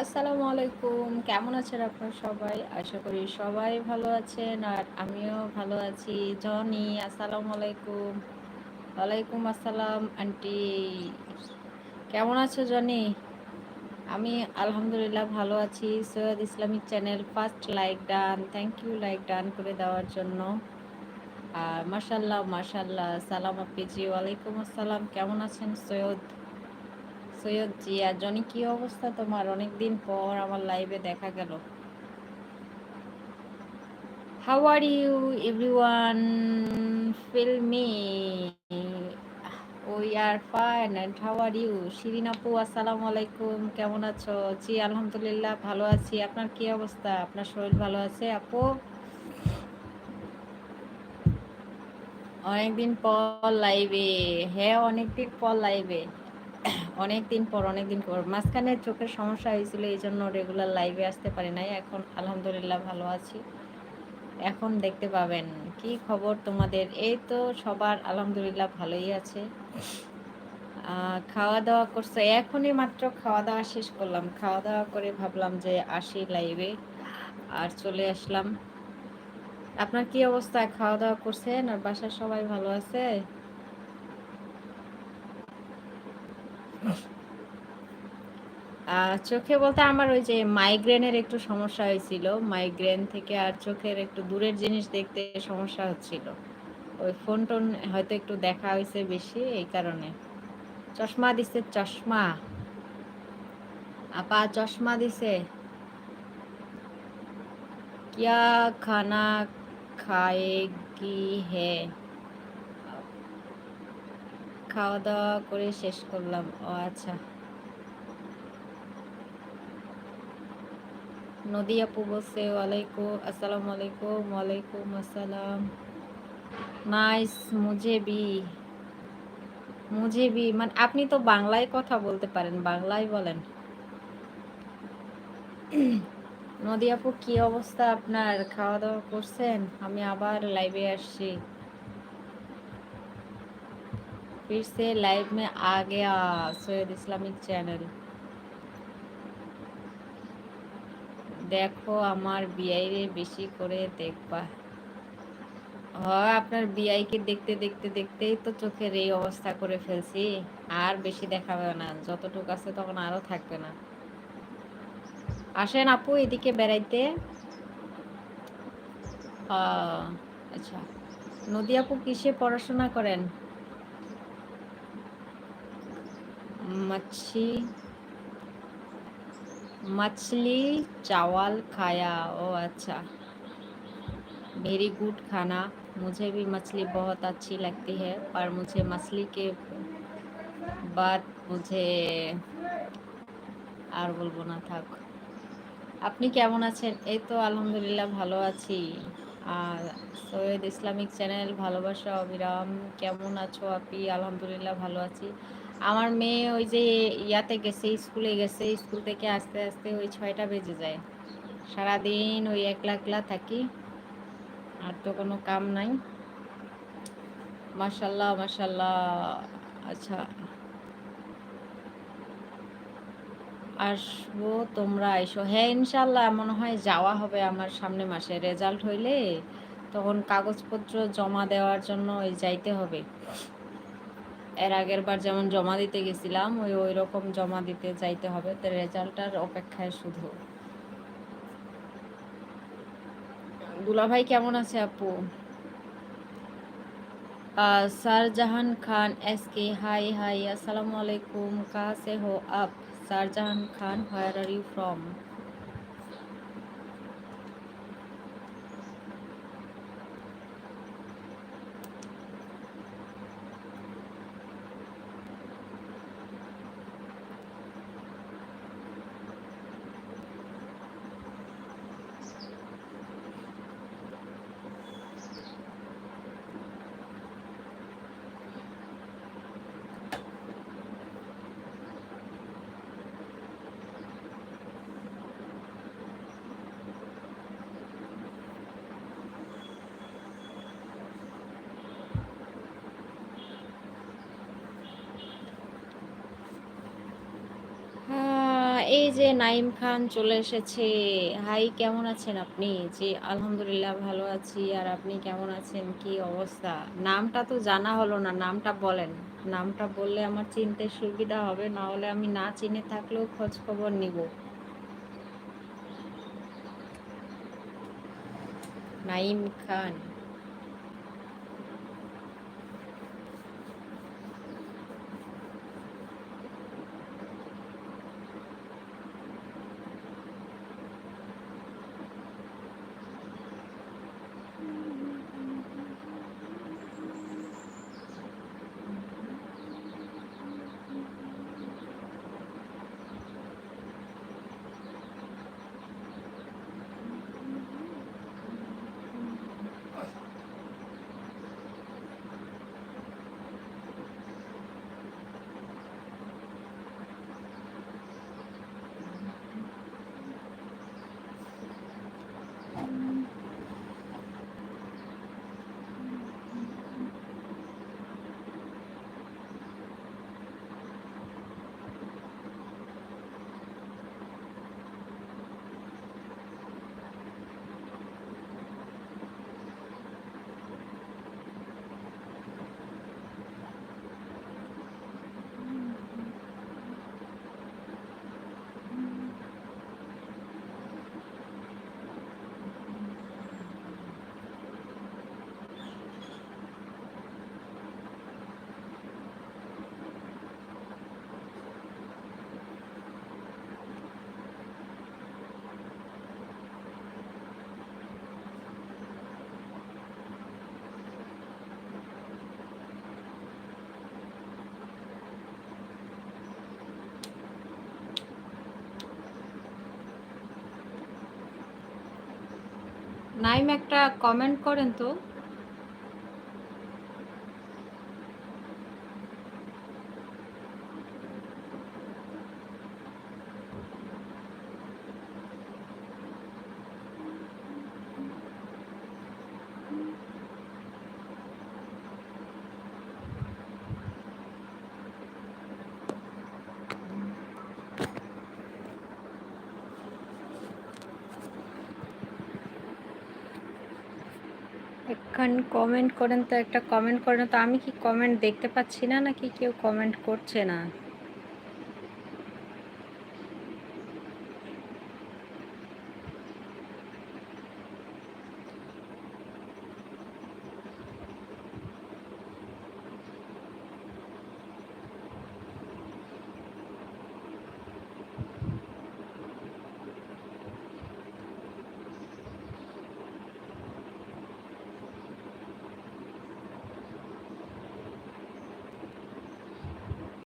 আসসালামু আলাইকুম কেমন আছেন আপনার সবাই? আশা করি সবাই ভালো আছেন আর আমিও ভালো আছি। জনি আসসালামু আলাইকুম ওয়ালাইকুম আসসালাম, আন্টি। কেমন আছো জনি? আমি আলহামদুলিল্লাহ ভালো আছি। Syed Islamic channel first like done, thank you like done করে দেওয়ার জন্য। আর মাশাল্লাহ মাশাল্লাহ সালাম আপিজি ওয়ালাইকুম আসসালাম। কেমন আছেন সৈয়দ? সৈয়দ জিয়া জনি, কি অবস্থা তোমার? অনেকদিন পর আমার লাইভে দেখা গেল। How are you everyone feel me O are fine and how are you Shirin আপু, আসসালামু আলাইকুম। কেমন আছো? জি, আলহামদুলিল্লাহ, ভালো আছি। আপনার কি অবস্থা? আপনার শরীর ভালো আছে আপু? অনেকদিন পর লাইভে হ্যাঁ অনেকদিন পর লাইভে অনেকদিন পর অনেকদিন পর। মাঝখানে চোখের সমস্যা হয়েছিল এই জন্য রেগুলার লাইভে আসতে পারি নাই। এখন আলহামদুলিল্লাহ ভালো আছি। এখন দেখতে পাবেন কি খবর তোমাদের। এই তো সবার আলহামদুলিল্লাহ ভালোই আছে। খাওয়া দাওয়া করছে। এখনই মাত্র খাওয়া দাওয়া শেষ করলাম। খাওয়া দাওয়া করে ভাবলাম যে আসি লাইভে আর চলে আসলাম। আপনার কি অবস্থা? খাওয়া দাওয়া করছেন? আর বাসার সবাই ভালো আছে? চোখে বলতে আমার ওই যে মাইগ্রেনের একটু সমস্যা হয়েছিল। মাইগ্রেন থেকে আর চোখের একটু দূরের জিনিস দেখতে সমস্যা হচ্ছিল। ওই ফোন টোন হয়তো একটু দেখা হয়েছে বেশি, এই কারণে। চশমা দিছে, চশমা। আপা, চশমা দিছে। কিয়া খানা খায়েগি হে খাওয়া দাওয়া করে শেষ করলাম। ও আচ্ছা। নদী আপু বলছে ওয়ালাইকুম আসসালামু আলাইকুম ওয়ালাইকুম আসসালাম। নাইস মুঝে বি মুঝে বি মানে আপনি তো বাংলায় কথা বলতে পারেন, বাংলায় বলেন। নদী আপু কি অবস্থা আপনার খাওয়া দাওয়া করছেন আমি আবার লাইভে আসছি फिर से लाइव में आ गया सैयद इस्लामिक चैनल দেখো আমার বিআইরে বেশি করে দেখবা হয় আপনার বিআইকে দেখতে দেখতে দেখতেই তো চোখের এই অবস্থা করে ফেলছি আর বেশি দেখাবে না যতটুকু আছে তখন আরো থাকবে না আসেন আপু এদিকে বেড়াইতে আচ্ছা নদী আপু কিসে পড়াশোনা করেন মাছি मछली चावल खाया ओ अच्छा वेरी गुड खाना मुझे भी मछली बहुत अच्छी लगती है पर मुझे मछली के बाद मुझे আর বলবো না থাক আপনি কেমন আছেন? এই তো আলহামদুলিল্লাহ ভালো আছি। আর সৈয়দ ইসলামিক চ্যানেল, ভালোবাসা, অবিরাম, কেমন আছো আপনি? আলহামদুলিল্লাহ ভালো আছি। আমার মেয়ে ওই যে ইয়াতে গেছে, স্কুলে গেছে, স্কুল থেকে আস্তে আস্তে ওই ছয়টা বেজে যায়। সারাদিন ওই একলা একলা থাকি, আর তো কোনো কাম নাই। মাসাল্লাহ মাসাল্লাহ আচ্ছা। আসবো তোমরা এসো হ্যাঁ ইনশাল্লাহ মনে হয় যাওয়া হবে আমার সামনে মাসে রেজাল্ট হইলে তখন কাগজপত্র জমা দেওয়ার জন্য ওই যাইতে হবে এর আগের বার যেমন জমা দিতে গেছিলাম ওই ওই রকম জমা দিতে যাইতে হবে তো রেজাল্টটার অপেক্ষায় শুধু দুলা ভাই কেমন আছে আপু सरजहान खान एस के हाय हाय अस्सलाम वालेकुम कहाँ से हो आप Shahjahan Khan where are you from এই যে নাইম খান চলে এসেছে। হাই, কেমন আছেন আপনি? জি, আলহামদুলিল্লাহ ভালো আছি। আর আপনি কেমন আছেন? কি অবস্থা? নামটা তো জানা হলো না, নামটা বলেন। নামটা বললে আমার চিনতে সুবিধা হবে, না হলে আমি না চিনে থাকলেও খোঁজ খবর নিব। নাইম খান নাইম একটা কমেন্ট করেন তো। একখান কমেন্ট করেন তো একটা কমেন্ট করেন, তো আমি কি কমেন্ট দেখতে পাচ্ছি না নাকি কেউ কমেন্ট করছে না?